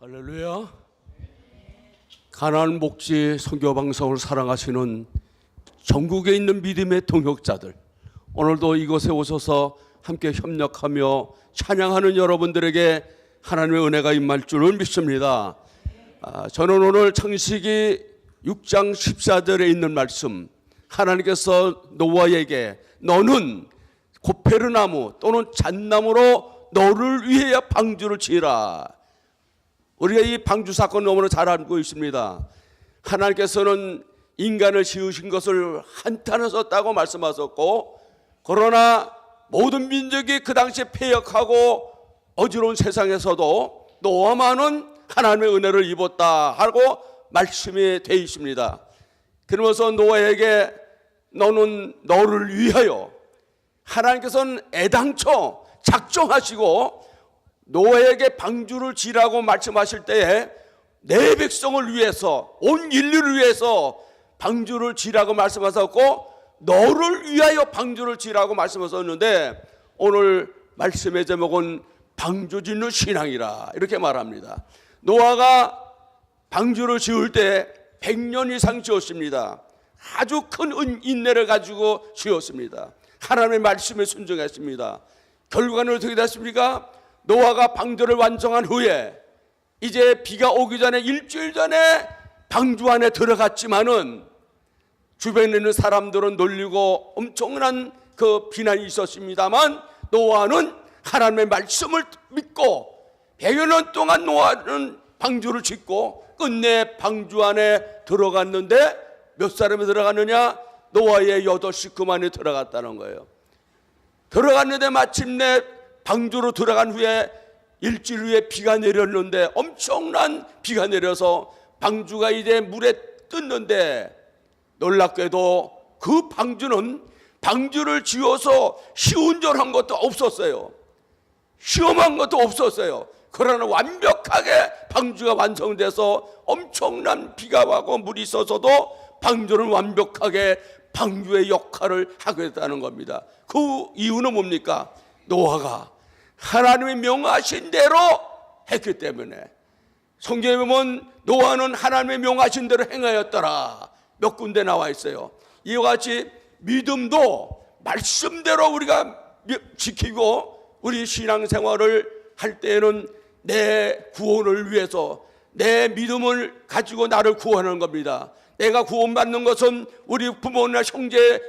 할렐루야. 가나안 목지 선교 방송을 사랑하시는 전국에 있는 믿음의 동역자들 오늘도 이곳에 오셔서 함께 협력하며 찬양하는 여러분들에게 하나님의 은혜가 임할 줄을 믿습니다. 아, 저는 오늘 창세기 6장 14절에 있는 말씀 하나님께서 노아에게 너는 고페르나무 또는 잣나무로 너를 위하여 방주를 지으라 우리가 이 방주 사건 너무나 잘 알고 있습니다. 하나님께서는 인간을 지으신 것을 한탄을 썼다고 말씀하셨고, 그러나 모든 민족이 그 당시에 폐역하고 어지러운 세상에서도 노아만은 하나님의 은혜를 입었다 하고 말씀이 되어 있습니다. 그러면서 노아에게 너는 너를 위하여 하나님께서는 애당초 작정하시고 노아에게 방주를 지라고 말씀하실 때에 내 백성을 위해서 온 인류를 위해서 방주를 지라고 말씀하셨고 너를 위하여 방주를 지라고 말씀하셨는데 오늘 말씀의 제목은 방주 짓는 신앙이라 이렇게 말합니다. 노아가 방주를 지을 때 100년 이상 지었습니다. 아주 큰 은- 인내를 가지고 지었습니다. 하나님의 말씀에 순종했습니다. 결과는 어떻게 됐습니까? 노아가 방주를 완성한 후에 이제 비가 오기 전에 일주일 전에 방주 안에 들어갔지만은 주변에 있는 사람들은 놀리고 엄청난 그 비난이 있었습니다만 노아는 하나님의 말씀을 믿고 100여 년 동안 노아는 방주를 짓고 끝내 방주 안에 들어갔는데 몇 사람이 들어갔느냐? 노아의 여덟 식구만이 들어갔다는 거예요. 들어갔는데 마침내 방주로 들어간 후에 일주일 후에 비가 내렸는데 엄청난 비가 내려서 방주가 이제 물에 뜯는데 놀랍게도 그 방주는 방주를 지어서 시운전한 것도 없었어요. 시험한 것도 없었어요. 그러나 완벽하게 방주가 완성돼서 엄청난 비가 와고 물이 있어서도 방주는 완벽하게 방주의 역할을 하게 됐다는 겁니다. 그 이유는 뭡니까? 노아가 하나님의 명하신 대로 했기 때문에 성경에 보면 노아는 하나님의 명하신 대로 행하였더라 몇 군데 나와 있어요. 이와 같이 믿음도 말씀대로 우리가 미- 지키고 우리 신앙생활을 할 때에는 내 구원을 위해서 내 믿음을 가지고 나를 구원하는 겁니다. 내가 구원받는 것은 우리 부모나 형제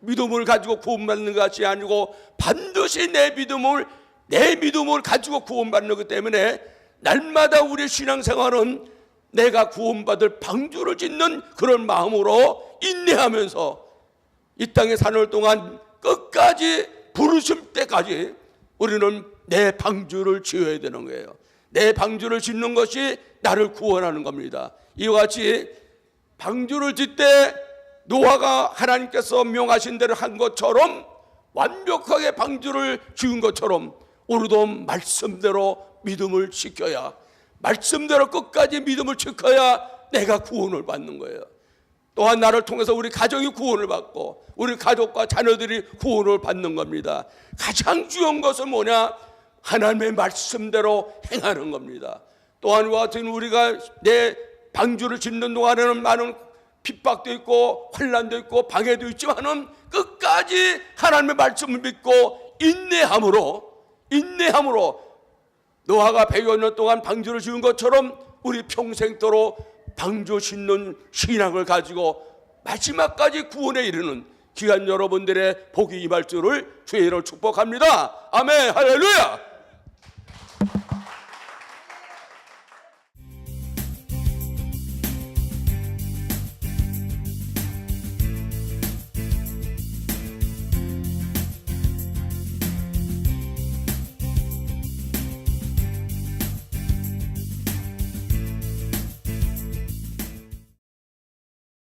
믿음을 가지고 구원받는 것이 아니고 반드시 내 믿음을 내 믿음을 가지고 구원받는 것 때문에 날마다 우리 신앙생활은 내가 구원받을 방주를 짓는 그런 마음으로 인내하면서 이 땅에 사는 동안 끝까지 부르심 때까지 우리는 내 방주를 지어야 되는 거예요. 내 방주를 짓는 것이 나를 구원하는 겁니다. 이와 같이 방주를 짓 때 노아가 하나님께서 명하신 대로 한 것처럼 완벽하게 방주를 지은 것처럼 우리도 말씀대로 믿음을 지켜야 말씀대로 끝까지 믿음을 지켜야 내가 구원을 받는 거예요. 또한 나를 통해서 우리 가정이 구원을 받고 우리 가족과 자녀들이 구원을 받는 겁니다. 가장 중요한 것은 뭐냐? 하나님의 말씀대로 행하는 겁니다. 또한 과 같은 우리가 내 방주를 짓는 동안에는 많은 핍박도 있고 환란도 있고 방해도 있지만은 끝까지 하나님의 말씀을 믿고 인내함으로 인내함으로 노아가 100여 년 동안 방주를 지은 것처럼 우리 평생도록 방주 짓는 신앙을 가지고 마지막까지 구원에 이르는 귀한 여러분들의 복이 임할 줄을 주의 이름으로 축복합니다. 아멘 할렐루야.